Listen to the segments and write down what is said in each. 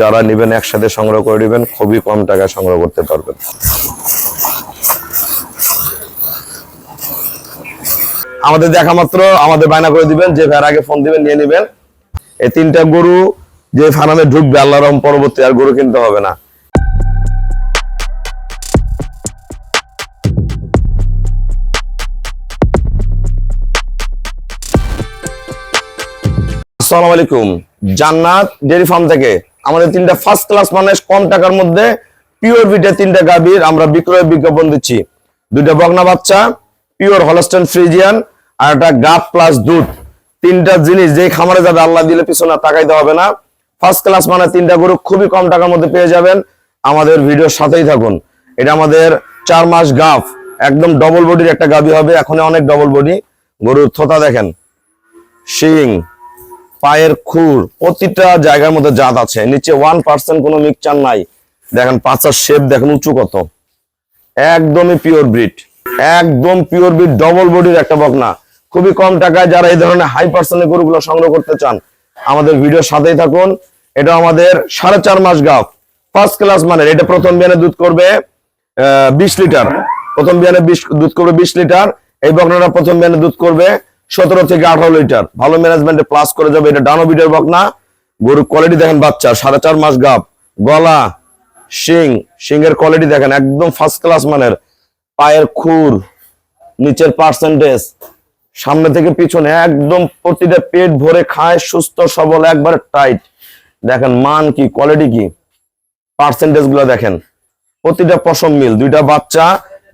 যারা নেবেন একসাথে সংগ্রহ করে নেবেন, খুবই কম টাকায় সংগ্রহ করতে পারবেন। আমাদের দেখা মাত্র, আমাদের বায়না করে দিবেন, যে ভাইয়ের আগে ফোন দিবেন, নিয়ে নেবেন। এই তিনটা গরু যে ফার্মে ঢুকবে, আল্লাহ রহম, পরবর্তী আর গরু কিনতে হবে না। আসসালামু আলাইকুম। জান্নাত ডেয়ারি ফার্ম থেকে আমাদের তিনটা ফার্স্ট ক্লাস মানুষ কম টাকার মধ্যে পিওর বিটের তিনটা গাভীর আমরা বিক্রয় বিজ্ঞাপন দিচ্ছি। দুইটা বগনা বাচ্চা পিওর হলস্টেন ফ্রিজিয়ান আর একটা গাপ প্লাস দুধ। তিনটা জিনিস যেই খামারে যাবে আল্লাহ দিলে পিছনে তাকাইতে হবে না। ফার্স্ট ক্লাস মানে তিনটা গরু খুবই কম টাকার মধ্যে পেয়ে যাবেন। আমাদের ভিডিওর সাথেই থাকুন। এটা আমাদের চার মাস গাফ একদম ডবল বডির একটা গাভী হবে। এখন অনেক ডবল বডি গরুর থোতা দেখেন। শিং। পায়ের খুর, প্রতিটা জায়গার মধ্যে জাত আছে। নিচে ওয়ান পার্সেন্ট কোনো মিক্সচার নাই। দেখেন পাঁচার শেপ দেখেন উঁচু কত। একদমই পিওর ব্রিড একদম পিওর ব্রিড ডবল বডির একটা বকনা। খুবই কম টাকায় যারা এই ধরনের হাই পার্সেন্টের গরুগুলো সংগ্রহ করতে চান, আমাদের ভিডিওর সাথেই থাকুন। এটা আমাদের সাড়ে চার মাস গাফ ফার্স্ট ক্লাস মানের। এটা প্রথম বিয়ানে দুধ করবে বিশ লিটার। প্রথম বিয়ানে দুধ করবে বিশ লিটার। এই বকনাটা প্রথম বিয়ানে দুধ করবে। সতেরো থেকে আঠারো লিটার। ভালো ম্যানেজমেন্টে প্লাস করে যাবে এটা ডানো বিটের বকনা গরুর কোয়ালিটি দেখেন বাচ্চা, সাড়ে চার মাস গাপ গলা, শিং, শিংয়ের কোয়ালিটি দেখেন, একদম ফার্স্ট ক্লাস মানের। পায়ের খুর, নিচের পার্সেন্টেজ সামনে থেকে পিছনে একদম প্রতিটা পেট ভরে খায়, সুস্থ, সবল, একবারে টাইট দেখেন মান কি কোয়ালিটি কি? পার্সেন্টেজগুলো দেখেন। প্রতিটা পশম মিল, দুইটা বাচ্চা,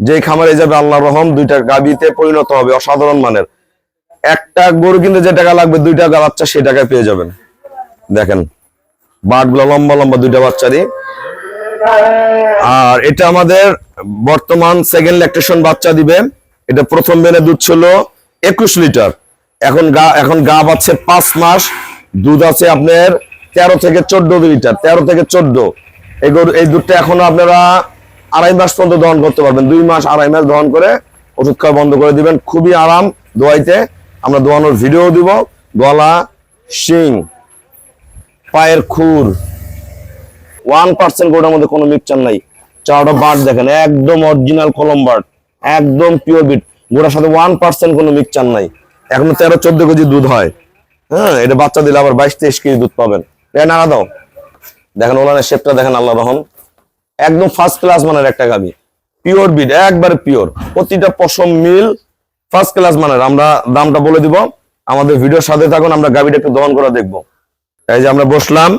যেই খামারে যাবে আল্লাহ রহম, দুইটা গাবিতে পরিণত হবে, অসাধারণ মানের। একটা গরু কিনতে যে টাকা লাগবে দুই টাকা বাচ্চা সেই টাকায় পেয়ে যাবেন। দেখেন বাটগুলো লম্বা লম্বা দুইটা বাচ্চারই আর এটা আমাদের বর্তমান সেকেন্ড ল্যাকটেশন বাচ্চা দিবে। এটা প্রথম বেনে দুধ ছিল একুশ লিটার। এখন গা এখন গা পাচ্ছে পাঁচ মাস। দুধ আছে আপনার তেরো থেকে চোদ্দ লিটার, তেরো থেকে চোদ্দ। এই গরু, এই দুধটা এখনও আপনারা আড়াই মাস পর্যন্ত দহন করতে পারবেন। দুই মাস, আড়াই মাস দহন করে ওষুধ খাওয়া বন্ধ করে দিবেন। খুবই আরাম দোয়াইতে। আমরা দোয়ানোর ভিডিও দিব। গলা, শিং, পায়ের খুর। ওয়ান পার্সেন্ট গোটার মধ্যে কোনো মিক্সচার নাই। চারটা বার্ড দেখেন, একদম অরিজিনাল কলম বার্ড একদম পিওর বিট গোটার সাথে ওয়ান পার্সেন্ট কোনো মিক্সচার নাই। এখনও তেরো, চোদ্দ কেজি দুধ হয়। হ্যাঁ এটা বাচ্চা দিলে আবার বাইশ তেইশ কেজি দুধ পাবেন। এ, নাড়া দাও। দেখেন ওলানের শেপটা দেখেন আল্লাহ রহম। একদম ফার্স্ট ক্লাস মানের একটা গাবি পিওর বিট একবারে পিওর প্রতিটা পশম মিল ফার্স্ট ক্লাস মানের আমরা দামটা বলে দিব। আমাদের ভিডিওর সাথে থাকুন, আমরা গাবিটা একটু দহন করে দেখব। এই যে আমরা বসলাম,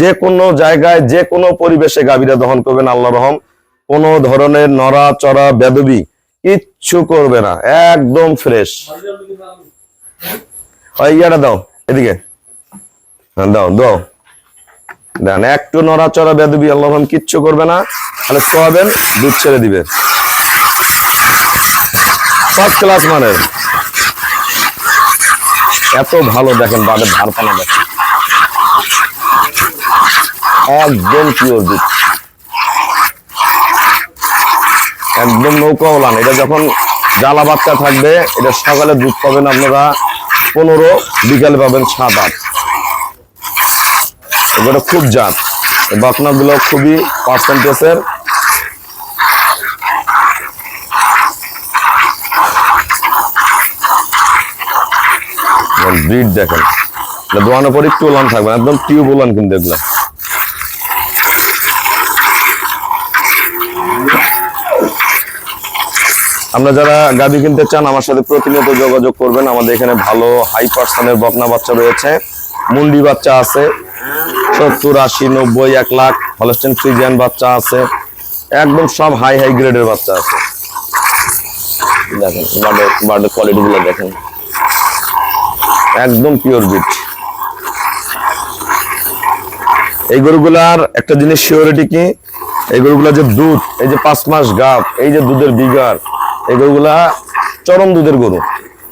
যে কোনো জায়গায়, যে কোনো পরিবেশে গাভীরা দহন করবেন আল্লাহ রহম। কোনো ধরনের নড়া চড়া বেদবি কিচ্ছু করবে না, একদম ফ্রেশ ইয়াটা দাও, এদিকে। হ্যাঁ দাও দাও। দেন, একটু নড়াচড়া, বেদবি আল্লাহ রহম কিচ্ছু করবে না। তাহলে সোয়াবেন দুধ ছেড়ে দিবে। ফার্স্ট ক্লাস মানে? এত ভালো দেখেন বাদের ধারপানা দেখেন। একদম পিওর দুধ। একদম নৌকা ওলান এটা যখন জ্বালা বাচ্চা থাকবে, এটা সকালে দুধ পাবেন আপনারা পনেরো, বিকালে পাবেন সাত, আট। এগুলো খুব জাত। বাকনা গুলো খুবই পার্সেন্টেজের ব্রিড দেখেন। দোয়ানোর পর একটু ওলান থাকবে না, একদম টিউব ওলান কিন্তু এগুলা। আমরা যারা গাভি কিনতে চান আমার সাথে প্রতিনিয়ত যোগাযোগ করবেন। আমাদের এখানে ভালো হাই পার্সেন্টের বকনা বাচ্চা রয়েছে। মুন্ডি বাচ্চা আছে সত্তর আশি নব্বই এক লাখ। হলস্টেন ফ্রিজিয়ান বাচ্চা আছে। একদম সব হাই হাই গ্রেডের বাচ্চা আছে। দেখেন বার্ডের বার্ডের কোয়ালিটি গুলো দেখেন। একদম পিওর বিট এই গরুগুলার একটা জিনিস সিওরিটি কি? এই গরুগুলা যে দুধ, এই যে পাঁচ মাস গাপ এই যে দুধের বিঘার এই গরুগুলা চরম দুধের গরু।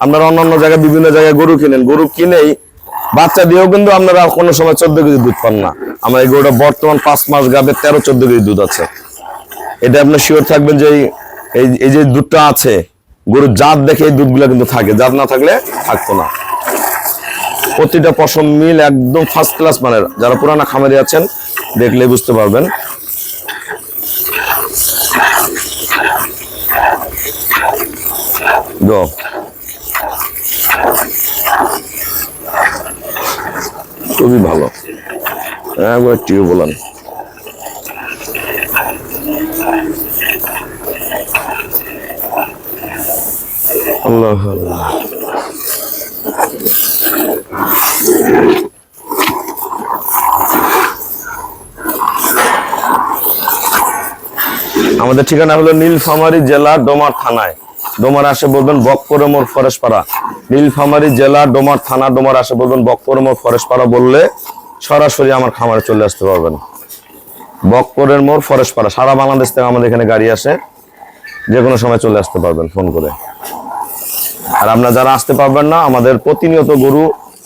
আপনারা অন্যান্য জায়গায়, বিভিন্ন জায়গায় গরু কিনেন। গরু কিনেই বাচ্চা দিয়েও কিন্তু আপনারা কোনো সময় চোদ্দ কেজি দুধ পান না। আমার এই গরুটা বর্তমান পাঁচ মাস গাবে তেরো, চোদ্দ কেজি দুধ আছে। এটা আপনার শিওর থাকবেন যে এই যে দুধটা আছে, গরুর জাত দেখে এই দুধগুলা কিন্তু থাকে। জাত না থাকলে থাকতো না। প্রতিটা পশম মিল একদম ফার্স্ট ক্লাস মানের। যারা পুরানা খামারি আছেন, দেখলে বুঝতে পারবেন। খুবই ভালো। টিউ বলেন। আল্লাহ আল্লাহ। আমাদের ঠিকানা হলো নীলফামারী জেলা ডোমার থানায়। ডোমার আসে বলবেন বকপরমোর ফরেশপাড়া। নীলফামারী জেলা ডোমার থানা, ডোমার আসে বলবেন বকপরমোর ফরেশপাড়া বললে সরাসরি আমার খামারে চলে আসতে পারবেন। বকপরের মোড় ফরেশপাড়া, সারা বাংলাদেশ থেকে আমাদের এখানে গাড়ি আসে। যে কোনো সময় চলে আসতে পারবেন, ফোন করে। আর আপনারা যারা আসতে পারবেন না, আমাদের প্রতিনিয়ত গরু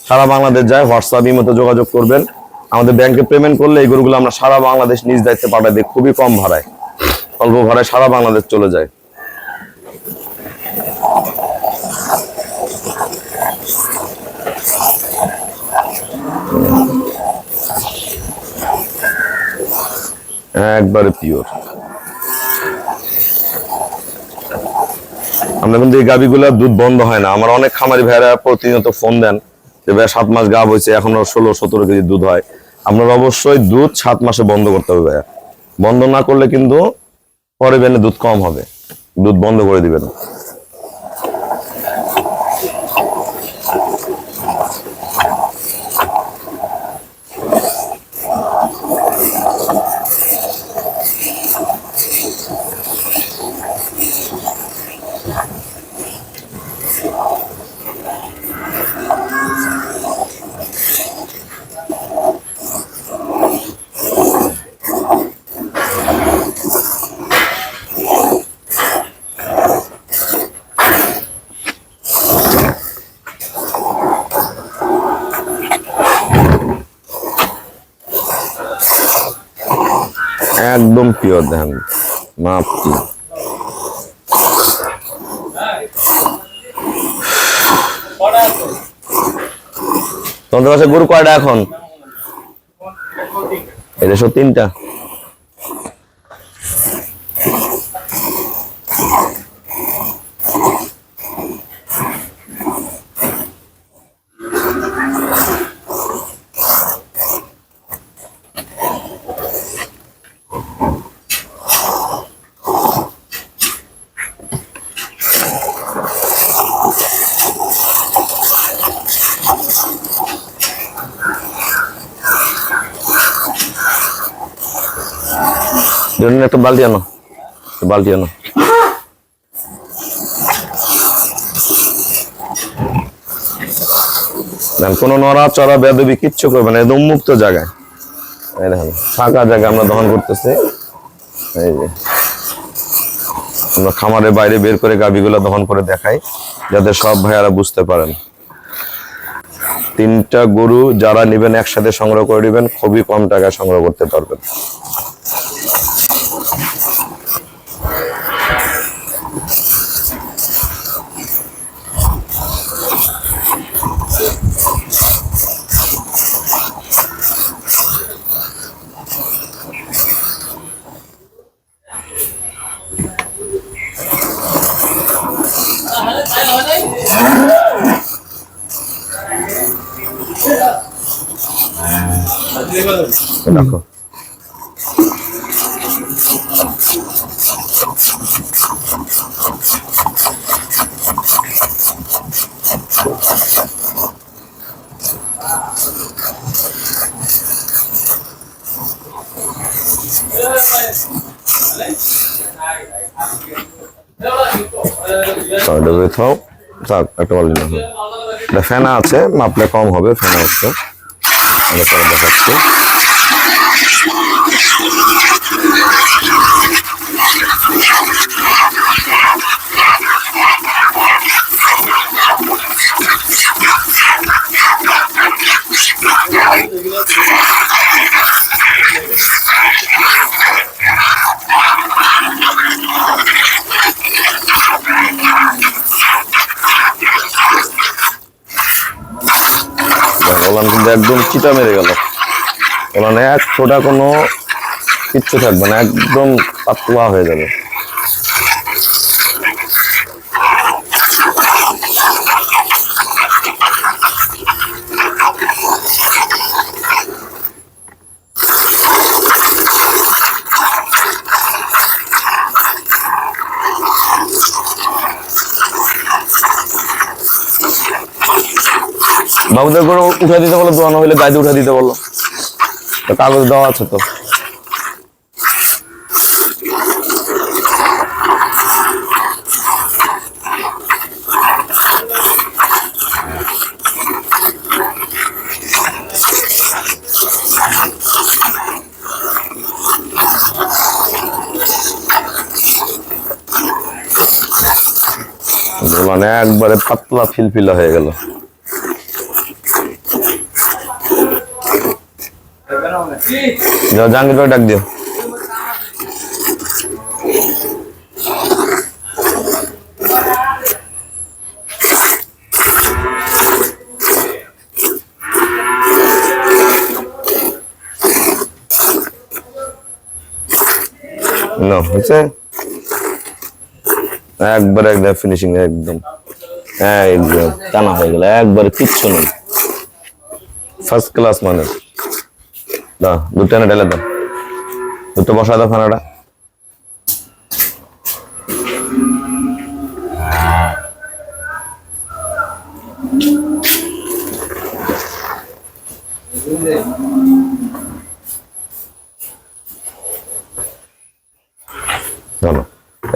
সারা বাংলাদেশ যায় হোয়াটসঅ্যাপ ইমোতে যোগাযোগ করবেন। আমাদের ব্যাংকে পেমেন্ট করলে এই গরুগুলো আমরা সারা বাংলাদেশ নিজ দায়িত্বে পাঠাই দিই, খুবই কম ভাড়ায়। অল্প ভাড়ায় সারা বাংলাদেশ চলে যায়। একবারে পিওর আমরা কিন্তু এই গাবিগুলা দুধ বন্ধ হয় না। আমার অনেক খামারি ভাইরা প্রতিনিয়ত ফোন দেন। ভাই সাত মাস গা হয়েছে, এখনও ষোলো, সতেরো কেজি দুধ হয়। আপনার অবশ্যই দুধ সাত মাসে বন্ধ করতে হবে ভাইয়া। বন্ধ না করলে কিন্তু পরে বেনে দুধ কম হবে। দুধ বন্ধ করে দিবেন। একদম পিওর দেখেন মাপ কি? তোমাদের কাছে গরু কয়টা এখন? এটা সব তিনটা? জন্য একটা বালতি আনো। বালতি আনো। কোনো নড়া চড়া বেদবি কিচ্ছু করবে না, একদম মুক্ত জায়গায়। দেখেন, ফাঁকা জায়গা আমরা দহন করতেছি। এই যে, আমরা খামারের বাইরে বের করে গাবিগুলো দহন করে দেখাই, যাতে সব ভাইয়ারা বুঝতে পারেন। তিনটা গরু যারা নেবেন একসাথে সংগ্রহ করে নেবেন খুবই কম টাকায় সংগ্রহ করতে পারবেন। রাখো এটা বের থাও থাক একটা অরিজিনাল না। এটা ফেনা আছে মাপলে কম হবে ফেনা হচ্ছে। দেখাচ্ছি। ওলান কিন্তু একদম চিতা মেরে গেল। মানে এক ছোটা কোনো কিচ্ছু থাকবে না, একদম পাতলা হয়ে যাবে। বাবুদের করে উঠে দিতে বলো দোয়ানো হলে গাড়িতে উঠে দিতে বলো। তো কাগজ দেওয়া আছে তো। মানে একবারে পাতলা ফিলফিলা হয়ে গেল। যাও জাহাঙ্গীর ভাই ডাক দিও না হচ্ছে একবার একদম ফিনিশিং একদম একদম টানা হয়ে গেল একবারে কিচ্ছু নেই ফার্স্ট ক্লাস মানে না দুটো এনে ঢেলে দাও। দুটো বসা দাও খানাটা।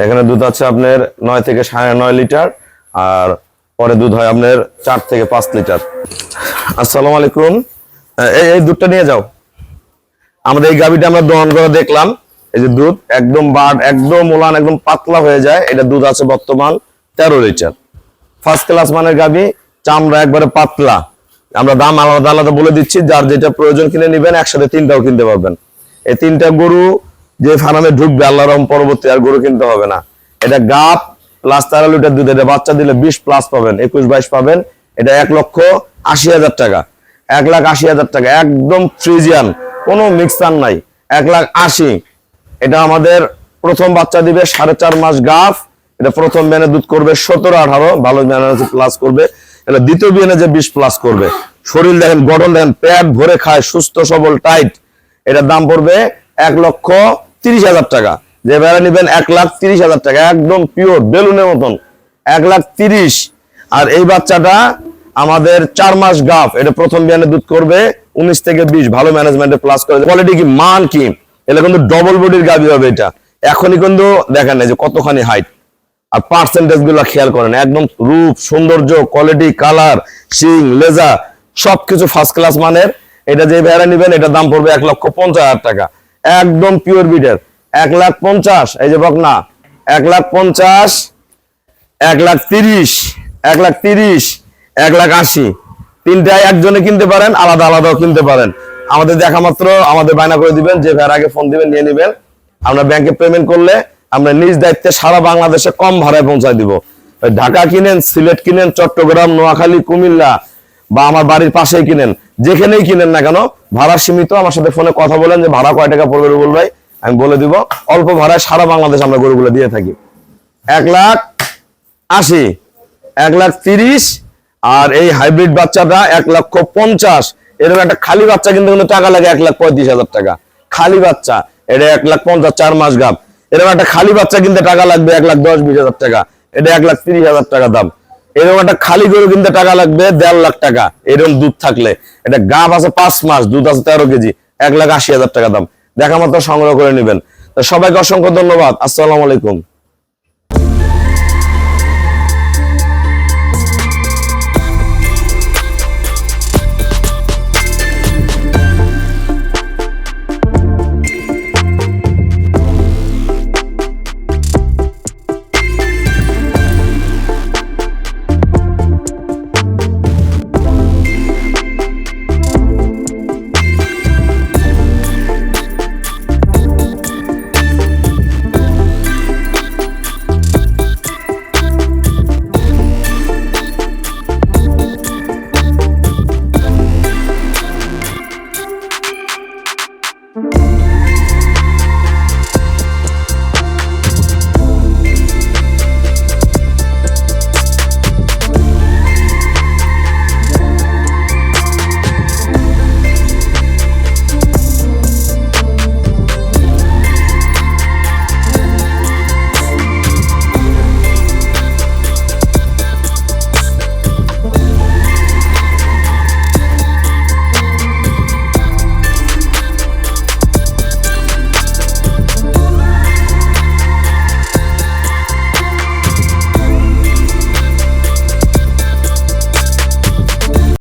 এখানে দুধ আছে আপনার নয় থেকে সাড়ে নয় লিটার, আর পরে দুধ হয় আপনার চার থেকে পাঁচ লিটার। আসসালামু আলাইকুম। এই দুধটা নিয়ে যাও। আমাদের এই গাভিটা আমরা দহন করে দেখলাম। এই যে দুধ, একদম বাড, একদম মোলান একদম পাতলা হয়ে যায়। এটা দুধ আছে বর্তমান তেরো লিটার। ফার্স্ট ক্লাস মানের গাভি, চামড়া একবারে পাতলা। আমরা দাম আলাদা আলাদা বলে দিচ্ছি, যার যেটা প্রয়োজন কিনে নেবেন, একসাথে তিনটাও কিনতে পারবেন। এই তিনটা গরু যে ফার্মে ঢুকবে, আল্লাহ রহম পরবর্তী আর গরু কিনতে হবে না। এটা গাপ প্লাস তেরো লিটার দুধ, এটা বাচ্চা দিলে বিশ প্লাস পাবেন, একুশ বাইশ পাবেন। এটা এক লক্ষ আশি হাজার টাকা। এক লাখ আশি হাজার টাকা, একদম ফ্রিজিয়ান। কোনো মিক্সার নাই। এক লাখ আশি। এটা আমাদের প্রথম বাচ্চা দিবে সাড়ে চার মাস গাফ। এটা প্রথম বিয়ানে দুধ করবে সতেরো, আঠারো। ভালো বিয়ানে প্লাস করবে। এটা দ্বিতীয় বিয়ানে যে বিশ প্লাস করবে। শরীর দেখেন, গঠন দেখেন, পেট ভরে খায়, সুস্থ, সবল টাইট এটার দাম পড়বে এক লক্ষ তিরিশ হাজার টাকা। যে বেড়া নিবেন এক লাখ তিরিশ হাজার টাকা। একদম পিওর বেলুনের মতন। এক লাখ তিরিশ। আর এই বাচ্চাটা আমাদের চার মাস গাফ এটা প্রথম বিয়ানে দুধ করবে, উনিশ থেকে বিশ, ভালো ম্যানেজমেন্টে প্লাস করে কোয়ালিটি কি? মান কি? এটা কিন্তু ডবল বডির গাভি হবে এটা। এখনই কিন্তু দেখেন না যে কতখানি হাইট আর পার্সেন্টেজগুলো খেয়াল করেন, একদম রূপ, সৌন্দর্য কোয়ালিটি কালার সিং লেজা সবকিছু ফার্স্ট ক্লাস মানের। এটা যে ভেড়া নিবেন এটা দাম পড়বে এক লক্ষ পঞ্চাশ হাজার টাকা। একদম পিওর বিডের এক লাখ পঞ্চাশ, এই যে বকনা। এক লাখ পঞ্চাশ, এক লাখ তিরিশ, এক লাখ তিরিশ এক লাখ আশি। তিনটায় একজনে কিনতে পারেন, আলাদা আলাদাও কিনতে পারেন। আমাদের দেখা মাত্র, আমাদের বায়না করে দিবেন, যে ভেড়া আগে ফোন দিবেন, নিয়ে নিবেন। আমরা ব্যাংকে পেমেন্ট করলে আমরা নিজ দায়িত্বে সারা বাংলাদেশে কম ভাড়ায় পৌঁছায় দিব। ঢাকা কিনেন, সিলেট কিনেন, চট্টগ্রাম, নোয়াখালী, কুমিল্লা বা আমার বাড়ির পাশেই কিনেন। যেখানেই কিনেন না কেন, ভাড়া সীমিত। আমার সাথে ফোনে কথা বলেন যে ভাড়া কয় টাকা পড়বে রুবুল ভাই, আমি বলে দিব, অল্প ভাড়ায় সারা বাংলাদেশ আমরা গরুগুলো দিয়ে থাকি। এক লাখ আশি, এক লাখ তিরিশ আর এই হাইব্রিড বাচ্চাটা এক লক্ষ পঞ্চাশ। এরকম একটা খালি বাচ্চা কিন্তু কিন্তু টাকা লাগে, এক লাখ পঁয়ত্রিশ হাজার টাকা। খালি বাচ্চা, এটা এক লাখ পঞ্চাশ, চার মাস গাপ এরকম একটা খালি বাচ্চা কিনতে টাকা লাগবে এক লাখ দশ, বিশ হাজার টাকা। এটা এক লাখ তিরিশ হাজার টাকা দাম। এরকম একটা খালি গরু কিনতে টাকা লাগবে দেড় লাখ টাকা। এরকম দুধ থাকলে। এটা গাপ আছে পাঁচ মাস, দুধ আছে তেরো কেজি। এক লাখ আশি হাজার টাকা দাম। দেখা মাত্র সংগ্রহ করে নেবেন। সবাইকে অসংখ্য ধন্যবাদ। আসসালামু আলাইকুম।